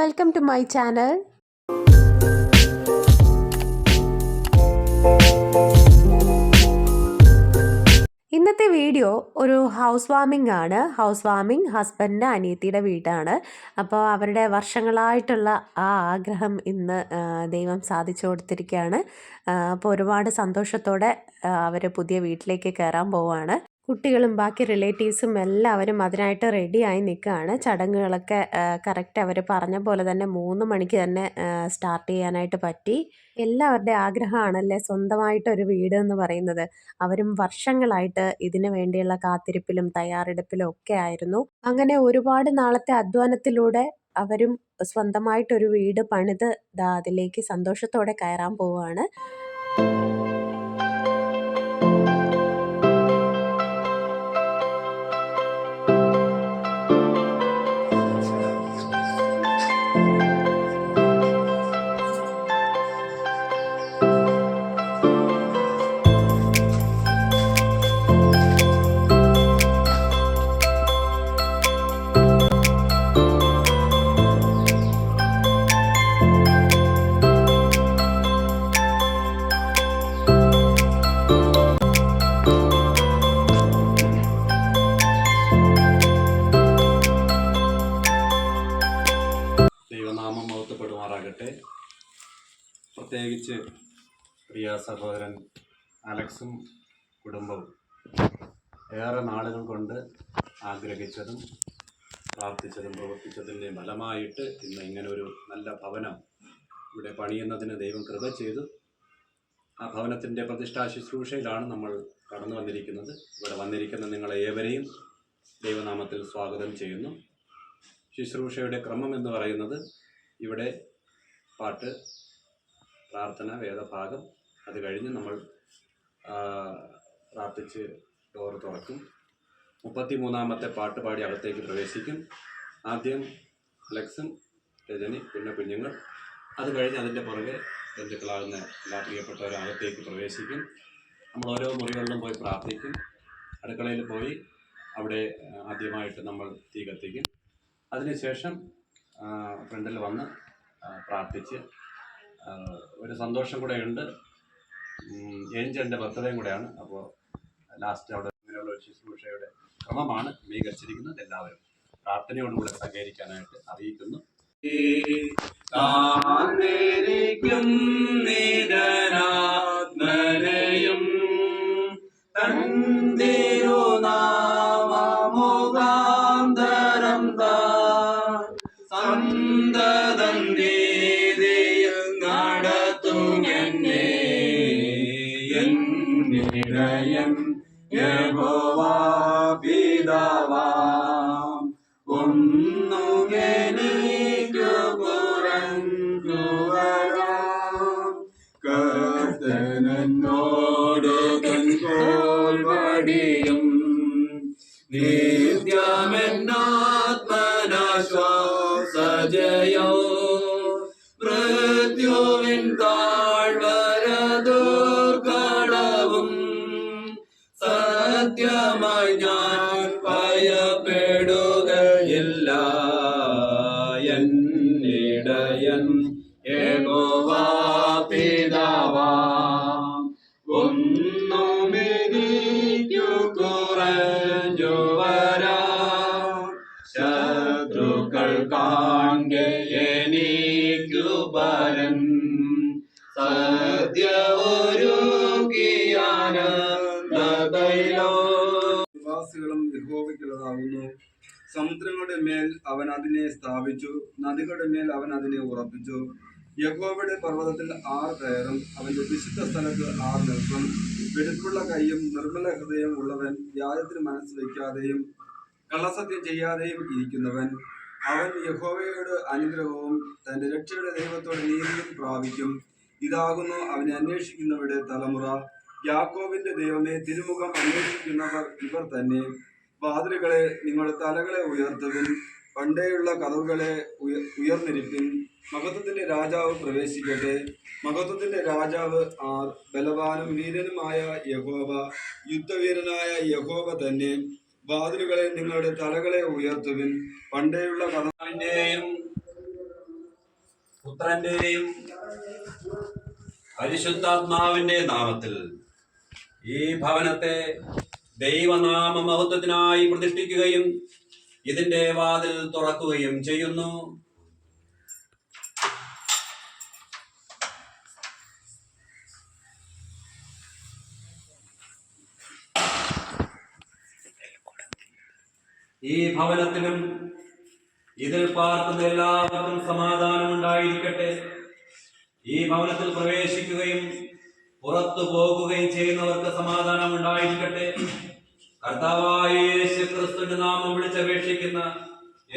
Welcome to my channel ഇന്നത്തെ video ഒരു house warming ആണ്. ഹൗസ് വാമിംഗ് ഹസ്ബൻഡിന്റെ അനിയത്തിയുടെ വീടാണ്. അപ്പോൾ അവരുടെ വർഷങ്ങളായിട്ടുള്ള ആ ആഗ്രഹം ഇന്ന് ദൈവം സാധിച്ചു കൊടുത്തിരിക്കുകയാണ്. അപ്പോൾ ഒരുപാട് സന്തോഷത്തോടെ അവർ പുതിയ വീട്ടിലേക്ക് കയറാൻ പോവുകയാണ്. കുട്ടികളും ബാക്കി റിലേറ്റീവ്സും എല്ലാവരും അതിനായിട്ട് റെഡിയായി നിൽക്കുകയാണ്. ചടങ്ങുകളൊക്കെ കറക്റ്റ് അവർ പറഞ്ഞ പോലെ തന്നെ മൂന്ന് മണിക്ക് തന്നെ സ്റ്റാർട്ട് ചെയ്യാനായിട്ട് പറ്റി. എല്ലാവരുടെ ആഗ്രഹമാണല്ലേ സ്വന്തമായിട്ടൊരു വീട് എന്ന് പറയുന്നത്. അവരും വർഷങ്ങളായിട്ട് ഇതിനു വേണ്ടിയുള്ള കാത്തിരിപ്പിലും തയ്യാറെടുപ്പിലും ഒക്കെ ആയിരുന്നു. അങ്ങനെ ഒരുപാട് നാളത്തെ അധ്വാനത്തിലൂടെ അവരും സ്വന്തമായിട്ടൊരു വീട് പണിത് അതിലേക്ക് സന്തോഷത്തോടെ കയറാൻ പോവുകയാണ്. അലക്സും കുടുംബവും ഏറെ നാളുകൾ കൊണ്ട് ആഗ്രഹിച്ചതും പ്രാർത്ഥിച്ചതും പ്രവർത്തിച്ചതിന്റെ ഫലമായിട്ട് ഇന്ന് ഇങ്ങനെ ഒരു നല്ല ഭവനം ഇവിടെ പണിയുന്നതിന് ദൈവം കൃപ ചെയ്തു. ആ ഭവനത്തിന്റെ പ്രതിഷ്ഠാ ശുശ്രൂഷയിലാണ് നമ്മൾ കടന്നു വന്നിരിക്കുന്നത്. ഇവിടെ വന്നിരിക്കുന്ന നിങ്ങളെ ഏവരെയും ദൈവനാമത്തിൽ സ്വാഗതം ചെയ്യുന്നു. ശുശ്രൂഷയുടെ ക്രമം എന്ന് പറയുന്നത് ഇവിടെ പാട്ട് പ്രാർത്ഥന വേദഭാഗം അത് കഴിഞ്ഞ് നമ്മൾ പ്രാർത്ഥിച്ച് ഡോർ തുറക്കും. മുപ്പത്തി മൂന്നാമത്തെ പാട്ട് പാടി അകത്തേക്ക് പ്രവേശിക്കും. ആദ്യം അലക്സും രജനി പിന്നെ കുഞ്ഞുങ്ങൾ. അത് കഴിഞ്ഞ് അതിന്റെ പുറകെ ബന്ധുക്കളാകുന്ന എല്ലാ പ്രിയപ്പെട്ടവരും അകത്തേക്ക് പ്രവേശിക്കും. നമ്മൾ ഓരോ മുറികളിലും പോയി പ്രാർത്ഥിക്കും. അടുക്കളയിൽ പോയി അവിടെ ആദ്യമായിട്ട് നമ്മൾ തീ കത്തിക്കും. അതിനുശേഷം ഫ്രണ്ടിൽ വന്ന് പ്രാർത്ഥിച്ച് ഒരു സന്തോഷം കൂടെ ഉണ്ട്. ഏഞ്ചലിന്റെ ബർത്ത്ഡേയും കൂടെയാണ്. അപ്പോൾ ലാസ്റ്റ് അവിടെ ഇങ്ങനെയുള്ള ഒരു ശുശ്രൂഷയുടെ ക്രമമാണ് ക്രമീകരിച്ചിരിക്കുന്നത് എല്ലാവരും പ്രാർത്ഥനയോടുകൂടെ സഹകരിക്കാനായിട്ട് അറിയിക്കുന്നു. സമുദ്രങ്ങളുടെ മേൽ അവൻ അതിനെ സ്ഥാപിച്ചു. നദികളുടെ മേൽ അവൻ അതിനെ ഉറപ്പിച്ചു. യഹോവയുടെ പർവതത്തിൽ ആർ കയറും. അവന്റെ വിശുദ്ധ സ്ഥലത്ത് ആർ നിൽക്കും. വെടുപ്പുള്ള കൈയും നിർമ്മല ഹൃദയം ഉള്ളവൻ വ്യാജത്തിന് മനസ്സ് വയ്ക്കാതെയും കള്ളസത്യം ചെയ്യാതെയും ഇരിക്കുന്നവൻ. അവൻ യഹോവയോട് അനുഗ്രഹവും തന്റെ രക്ഷയുടെ ദൈവത്തോട് നീതിയും പ്രാപിക്കും. ഇതാകുന്നു അവനെ അന്വേഷിക്കുന്നവരുടെ തലമുറ. യാക്കോബിന്റെ ദൈവമേ തിരുമുഖം അന്വേഷിക്കുന്നവർ ഇവർ തന്നെ. വാതിലുകളെ നിങ്ങളുടെ തലകളെ ഉയർത്തുവിൻ. പണ്ടേയുള്ള കഥവുകളെ ഉയ ഉയർന്നിരിപ്പിൻ. മഹത്വത്തിന്റെ രാജാവ് പ്രവേശിക്കട്ടെ. മഹത്വത്തിന്റെ രാജാവ് ആർ ബലവാനും വീരനുമായ യഹോവ. യുദ്ധവീരനായ യഹോവ തന്നെ വാതിലുകളെ നിങ്ങളുടെ തലകളെ ഉയർത്തുവിൻ. പണ്ടേയുള്ള കഥാവിന്റെയും പുത്രന്റെയും പരിശുദ്ധാത്മാവിന്റെ നാമത്തിൽ ഈ ഭവനത്തെ ദൈവനാമ മഹത്വത്തിനായി പ്രതിഷ്ഠിക്കുകയും ഇതിന്റെ വാതിൽ തുറക്കുകയും ചെയ്യുന്നു. ഈ ഭവനത്തിനും ഇതിൽ പാർക്കുന്ന എല്ലാവർക്കും സമാധാനം ഉണ്ടായിരിക്കട്ടെ ഈ ഭവനത്തിൽ പ്രവേശിക്കുകയും പുറത്തു പോകുകയും ചെയ്യുന്നവർക്ക് സമാധാനം ഉണ്ടായിരിക്കട്ടെ കർത്താവായ യേശു ക്രിസ്തുവിന്റെ നാമം വിളിച്ചപേക്ഷിക്കുന്ന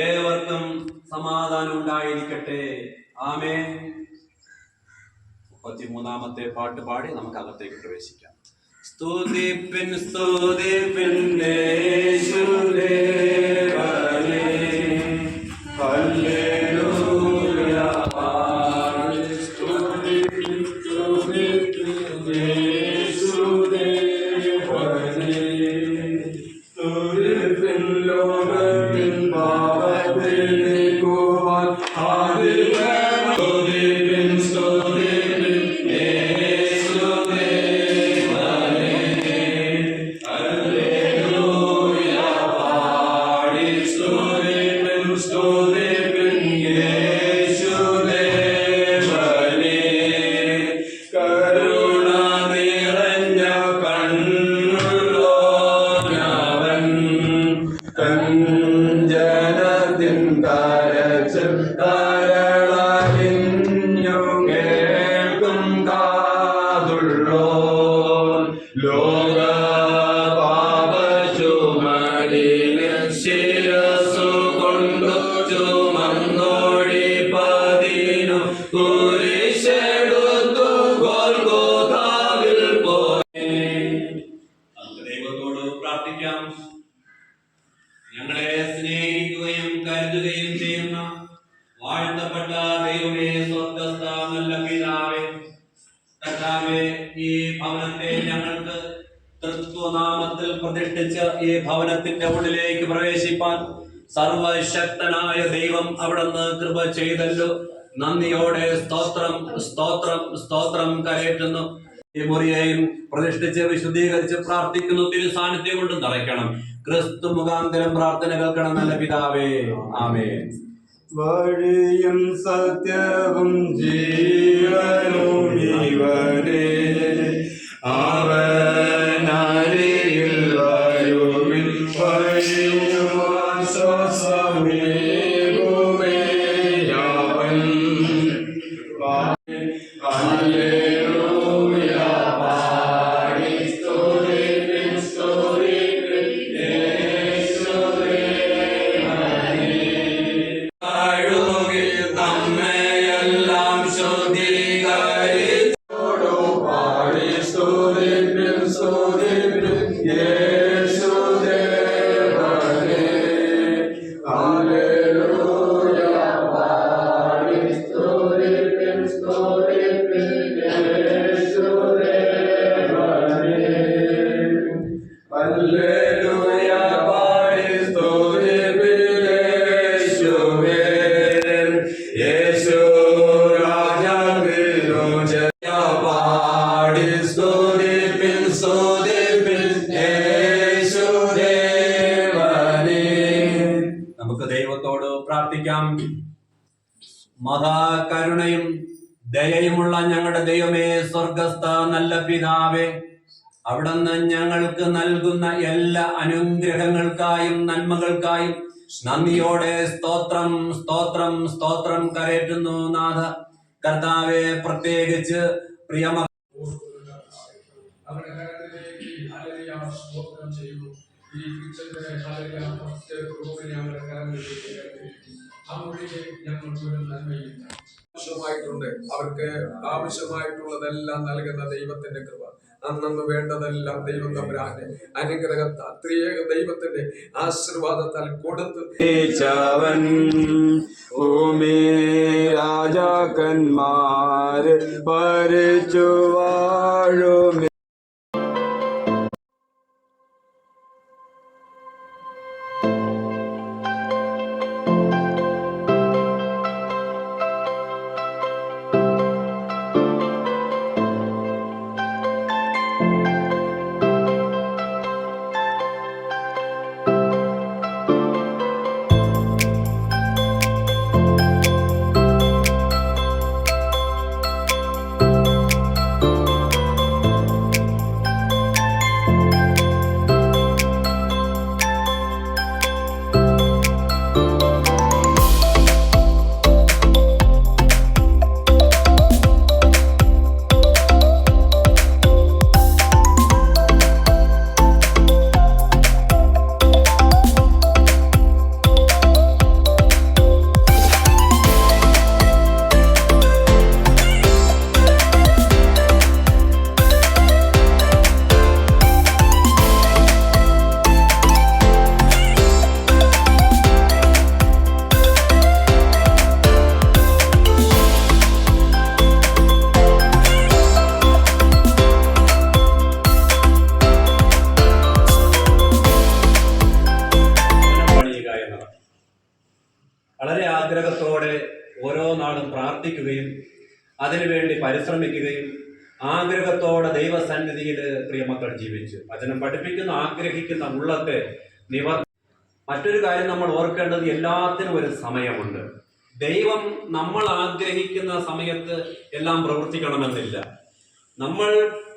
ഏവർക്കും സമാധാനം ഉണ്ടായിരിക്കട്ടെ ആമേ മുപ്പത്തിമൂന്നാമത്തെ പാട്ട് പാടി നമുക്ക് അകത്തേക്ക് പ്രവേശിക്കാം. സ്തുതിപ്പിൻ സ്തുതിപ്പിൻ യേശുദേവനേ. ഹല്ലേലൂയ പ്രതിഷ്ഠിച്ച് ഈ ഭവനത്തിന്റെ ഉള്ളിലേക്ക് പ്രവേശിപ്പാൻ സർവശക്തനായ ദൈവം അവിടുന്ന് കൃപ ചെയ്തല്ലോ. നന്ദിയോടെ സ്തോത്രം സ്തോത്രം സ്തോത്രം കരയറ്റുന്നു. ഈ മുറിയെയും പ്രതിഷ്ഠിച്ച് വിശുദ്ധീകരിച്ച് പ്രാർത്ഥിക്കുന്നു. തിരു സാന്നിധ്യം കൊണ്ട് നിറയ്ക്കണം ക്രിസ്തു മുഖാന്തരം പ്രാർത്ഥന കേൾക്കണം നല്ല പിതാവേ. ആമേ വഴിയും സത്യവും ജീവനും ജീവനേ അവനരിയിൽ പിതാവേ അവിടുന്ന് ഞങ്ങൾക്ക് നൽകുന്ന എല്ലാ അനുഗ്രഹങ്ങൾക്കായും നന്മകൾക്കായും നന്ദിയോടെ സ്തോത്രം സ്തോത്രം സ്തോത്രം കരയറ്റുന്നു നാഥ. കർത്താവെ പ്രത്യേകിച്ച് പ്രിയമ ഈ ഞങ്ങൾക്ക് ഒരു നന്മയില്ല. ആവശ്യമായിട്ടുണ്ട്. അവർക്ക് ആവശ്യമായിട്ടുള്ളതെല്ലാം നൽകുന്ന ദൈവത്തിന്റെ കൃപ. അന്നു വേണ്ടതെല്ലാം ദൈവം തമ്പുരാന്റെ അനുഗ്രഹത്താൽ ത്രിയേക ദൈവത്തിന്റെ ആശീർവാദത്താൽ കൊടുത്ത് ഭൂമി രാജാക്കന്മാര് പരിച്ചു വാഴും പരിശ്രമിക്കുകയും ആഗ്രഹത്തോടെ ദൈവസന്നിധിയിൽ പ്രിയമക്കൾ ജീവിച്ചു. വചനം പഠിപ്പിക്കുന്ന ആഗ്രഹിക്കുന്ന ഉള്ളത്തെ നിവർ മറ്റൊരു കാര്യം നമ്മൾ ഓർക്കേണ്ടത് എല്ലാത്തിനും ഒരു സമയമുണ്ട്. ദൈവം നമ്മൾ ആഗ്രഹിക്കുന്ന സമയത്ത് എല്ലാം പ്രവർത്തിക്കണമെന്നില്ല. നമ്മൾ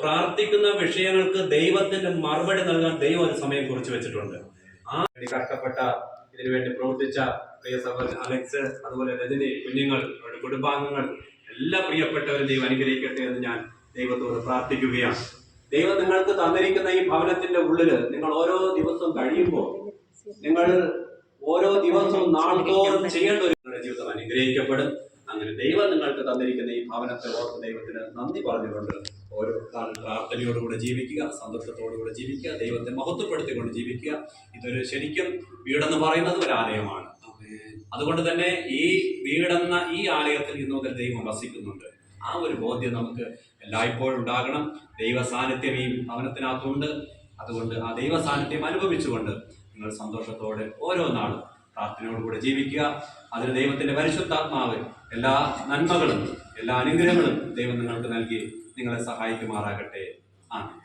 പ്രാർത്ഥിക്കുന്ന വിഷയങ്ങൾക്ക് ദൈവത്തിന്റെ മറുപടി നൽകാൻ ദൈവം ഒരു സമയം കുറിച്ച് വെച്ചിട്ടുണ്ട്. ആ കഷ്ടപ്പെട്ട ഇതിനുവേണ്ടി പ്രവർത്തിച്ച പ്രിയ സഹോദരൻ അലക്സ് അതുപോലെ രജനി കുഞ്ഞുങ്ങൾ അവരുടെ കുടുംബാംഗങ്ങൾ എല്ലാ പ്രിയപ്പെട്ടവരും ദൈവം അനുഗ്രഹിക്കട്ടെ എന്ന് ഞാൻ ദൈവത്തോട് പ്രാർത്ഥിക്കുകയാണ്. ദൈവം നിങ്ങൾക്ക് തന്നിരിക്കുന്ന ഈ ഭവനത്തിന്റെ ഉള്ളിൽ നിങ്ങൾ ഓരോ ദിവസവും കഴിയുമ്പോൾ നിങ്ങൾ ഓരോ ദിവസവും നാൾതോറും ചെയ്യേണ്ട ഒരു ജീവിതം അനുഗ്രഹിക്കപ്പെടും. അങ്ങനെ ദൈവം നിങ്ങൾക്ക് തന്നിരിക്കുന്ന ഈ ഭവനത്തെ ഓർത്ത് ദൈവത്തിന് നന്ദി പറഞ്ഞുകൊണ്ട് ഓരോ പ്രാർത്ഥനയോടുകൂടെ ജീവിക്കുക സന്തോഷത്തോടുകൂടെ ജീവിക്കുക ദൈവത്തെ മഹത്വപ്പെടുത്തിക്കൊണ്ട് ജീവിക്കുക. ഇതൊരു ശരിക്കും വീടെന്ന് പറയുന്നത് ഒരു ആലയമാണ്. അതുകൊണ്ട് തന്നെ ഈ വീടെന്ന ഈ ആലയത്തിൽ മുതൽ ദൈവം വസിക്കുന്നുണ്ട്. ആ ഒരു ബോധ്യം നമുക്ക് എല്ലായ്പ്പോഴും ഉണ്ടാകണം. ദൈവ സാന്നിധ്യം ഈ ഭവനത്തിനകത്തുണ്ട്. അതുകൊണ്ട് ആ ദൈവ സാന്നിധ്യം അനുഭവിച്ചുകൊണ്ട് നിങ്ങൾ സന്തോഷത്തോടെ ഓരോ നാളും പ്രാർത്ഥനയോടുകൂടെ ജീവിക്കുക. അതിന് ദൈവത്തിന്റെ പരിശുദ്ധാത്മാവ് എല്ലാ നന്മകളും എല്ലാ അനുഗ്രഹങ്ങളും ദൈവം നിങ്ങൾക്ക് നൽകി നിങ്ങളെ സഹായിക്കുമാറാകട്ടെ. ആ